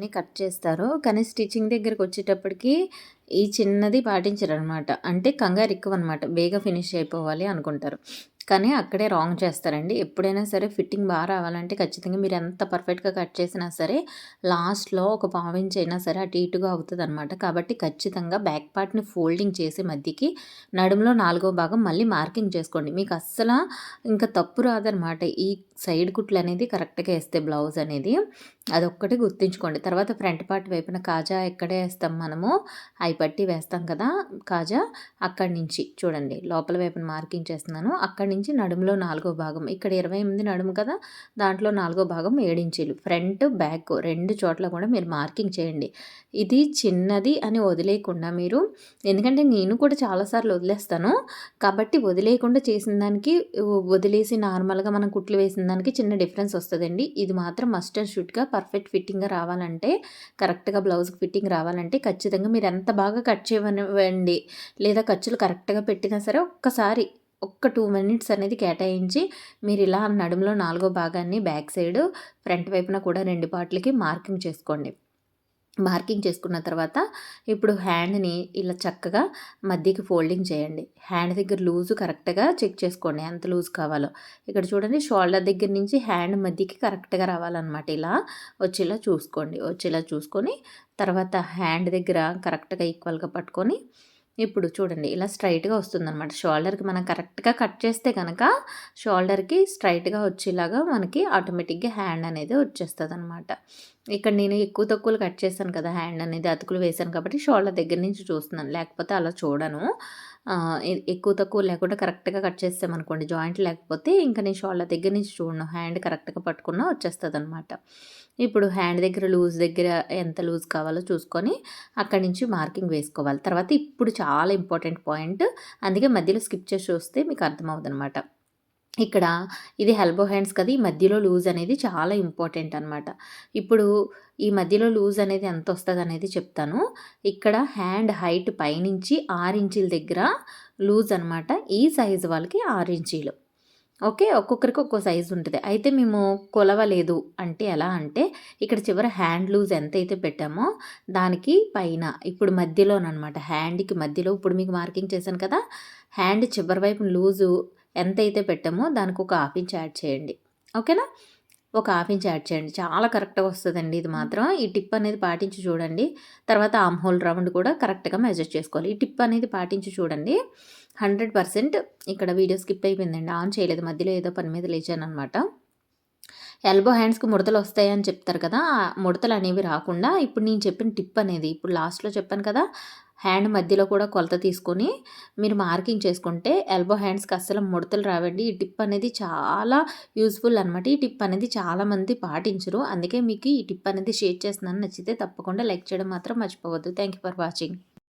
అని కట్ చేస్తారు. కానీ స్టిచ్చింగ్ దగ్గరికి వచ్చేటప్పటికి ఈ చిన్నది పాటించరు అనమాట అంటే కంగారు ఎక్కువ అనమాట బేగా ఫినిష్ అయిపోవాలి అనుకుంటారు. కానీ అక్కడే రాంగ్ చేస్తారండి. ఎప్పుడైనా సరే ఫిట్టింగ్ బాగా రావాలంటే ఖచ్చితంగా మీరు ఎంత పర్ఫెక్ట్గా కట్ చేసినా సరే లాస్ట్లో ఒక పావించి అయినా సరే అటు ఇటుగా అవుతుంది అనమాట కాబట్టి ఖచ్చితంగా బ్యాక్ పార్ట్ని ఫోల్డింగ్ చేసి మధ్యకి నడుములో నాలుగో భాగం మళ్ళీ మార్కింగ్ చేసుకోండి. మీకు అస్సలు ఇంకా తప్పు రాదనమాట ఈ సైడ్ కుట్లు అనేది కరెక్ట్గా వేస్తే బ్లౌజ్ అనేది అదొక్కటి గుర్తుంచుకోండి. తర్వాత ఫ్రంట్ పార్ట్ వైపున కాజా ఎక్కడే వేస్తాం మనము? అవి పట్టి వేస్తాం కదా కాజా? అక్కడి నుంచి చూడండి. లోపల వైపున మార్కింగ్ చేస్తున్నాను. అక్కడి నుంచి నడుములో నాలుగో భాగం. ఇక్కడ ఇరవై ఎనిమిది నడుము కదా? దాంట్లో నాలుగో భాగం ఏడించీలు ఫ్రంట్ బ్యాక్ రెండు చోట్ల కూడా మీరు మార్కింగ్ చేయండి. ఇది చిన్నది అని వదిలేయకుండా మీరు ఎందుకంటే నేను కూడా చాలాసార్లు వదిలేస్తాను. కాబట్టి వదిలేయకుండా చేసిన దానికి వదిలేసి నార్మల్గా మనం కుట్లు వేసిన దానికి చిన్న డిఫరెన్స్ వస్తుందండి. ఇది మాత్రం మస్ట్ అండ్ పర్ఫెక్ట్ ఫిట్టింగ్గా రావాలంటే కరెక్ట్గా బ్లౌజ్కి ఫిట్టింగ్ రావాలంటే ఖచ్చితంగా మీరు ఎంత బాగా కట్ చేయనివ్వండి లేదా ఖర్చులు కరెక్ట్గా పెట్టినా సరే ఒక్కసారి ఒక్క టూ మినిట్స్ అనేది కేటాయించి మీరు ఇలా నడుములో నాలుగో భాగాన్ని బ్యాక్ సైడ్ ఫ్రంట్ వైపున కూడా రెండు పార్ట్లకి మార్కింగ్ చేసుకోండి. మార్కింగ్ చేసుకున్న తర్వాత ఇప్పుడు హ్యాండ్ని ఇలా చక్కగా మధ్యకి ఫోల్డింగ్ చేయండి. హ్యాండ్ దగ్గర లూజు కరెక్ట్గా చెక్ చేసుకోండి ఎంత లూజ్ కావాలో. ఇక్కడ చూడండి షోల్డర్ దగ్గర నుంచి హ్యాండ్ మధ్యకి కరెక్ట్గా రావాలన్నమాట ఇలా వచ్చేలా చూసుకోండి. వచ్చేలా చూసుకొని తర్వాత హ్యాండ్ దగ్గర కరెక్ట్గా ఈక్వల్గా పట్టుకొని ఇప్పుడు చూడండి ఇలా స్ట్రైట్గా వస్తుందన్నమాట. షోల్డర్కి మనం కరెక్ట్గా కట్ చేస్తే కనుక షోల్డర్కి స్ట్రైట్గా వచ్చేలాగా మనకి ఆటోమేటిక్గా హ్యాండ్ అనేది వచ్చేస్తుంది అనమాట ఇక్కడ నేను ఎక్కువ తక్కువలు కట్ చేశాను కదా హ్యాండ్ అనేది అతుకులు వేశాను కాబట్టి షోల్డర్ దగ్గర నుంచి చూస్తున్నాను. లేకపోతే అలా చూడను. ఎక్కువ తక్కువ లేకుండా కరెక్ట్గా కట్ చేస్తామనుకోండి జాయింట్ లేకపోతే ఇంకా నేను షోల్డర్ దగ్గర నుంచి చూడను హ్యాండ్ కరెక్ట్గా పట్టుకున్నా వచ్చేస్తుంది అనమాట ఇప్పుడు హ్యాండ్ దగ్గర లూజ్ దగ్గర ఎంత లూజ్ కావాలో చూసుకొని అక్కడి నుంచి మార్కింగ్ వేసుకోవాలి. తర్వాత ఇప్పుడు చాలా ఇంపార్టెంట్ పాయింట్ అందుకే మధ్యలో స్కిప్ చేసి చూస్తే మీకు అర్థమవుతుంది అనమాట ఇక్కడ ఇది హెల్బో హ్యాండ్స్ కదా ఈ మధ్యలో లూజ్ అనేది చాలా ఇంపార్టెంట్ అనమాట ఇప్పుడు ఈ మధ్యలో లూజ్ అనేది ఎంత వస్తుంది అనేది చెప్తాను. ఇక్కడ హ్యాండ్ హైట్ పైనుంచి ఆరు ఇంచీల దగ్గర లూజ్ అనమాట ఈ సైజు వాళ్ళకి ఆరు ఇంచీలు. ఓకే ఒక్కొక్కరికి ఒక్కో సైజు ఉంటుంది. అయితే మేము కొలవలేదు అంటే ఎలా అంటే ఇక్కడ చివర హ్యాండ్ లూజ్ ఎంత అయితే పెట్టామో దానికి పైన ఇప్పుడు మధ్యలోనమాట హ్యాండ్కి మధ్యలో ఇప్పుడు మీకు మార్కింగ్ చేశాను కదా హ్యాండ్ చివరి వైపు లూజు ఎంత అయితే పెట్టామో దానికి ఒక హాఫ్ ఇంచ్ యాడ్ చేయండి. ఓకేనా? ఒక హాఫ్ ఇంచ్ యాడ్ చేయండి. చాలా కరెక్ట్గా వస్తుందండి ఇది మాత్రం. ఈ టిప్ అనేది పాటించి చూడండి. తర్వాత ఆమ్ హోల్ రౌండ్ కూడా కరెక్ట్గా మెజర్ చేసుకోవాలి. ఈ టిప్ అనేది పాటించి చూడండి. హండ్రెడ్ పర్సెంట్ ఇక్కడ వీడియో స్కిప్ అయిపోయిందండి. ఆన్ చేయలేదు. మధ్యలో ఏదో పని మీద లేచాను అనమాట ఎల్బో హ్యాండ్స్కి ముడతలు వస్తాయని చెప్తారు కదా ముడతలు అనేవి రాకుండా ఇప్పుడు నేను చెప్పిన టిప్ అనేది ఇప్పుడు లాస్ట్లో చెప్పాను కదా హ్యాండ్ మధ్యలో కూడా కొలత తీసుకొని మీరు మార్కింగ్ చేసుకుంటే ఎల్బో హ్యాండ్స్కి అస్సలు ముడతలు రావండి. ఈ టిప్ అనేది చాలా యూస్ఫుల్ అనమాట ఈ టిప్ అనేది చాలామంది పాటించరు. అందుకే మీకు ఈ టిప్ అనేది షేర్ చేస్తున్నాను. నచ్చితే తప్పకుండా లైక్ చేయడం మాత్రం మర్చిపోవద్దు. Thank you for watching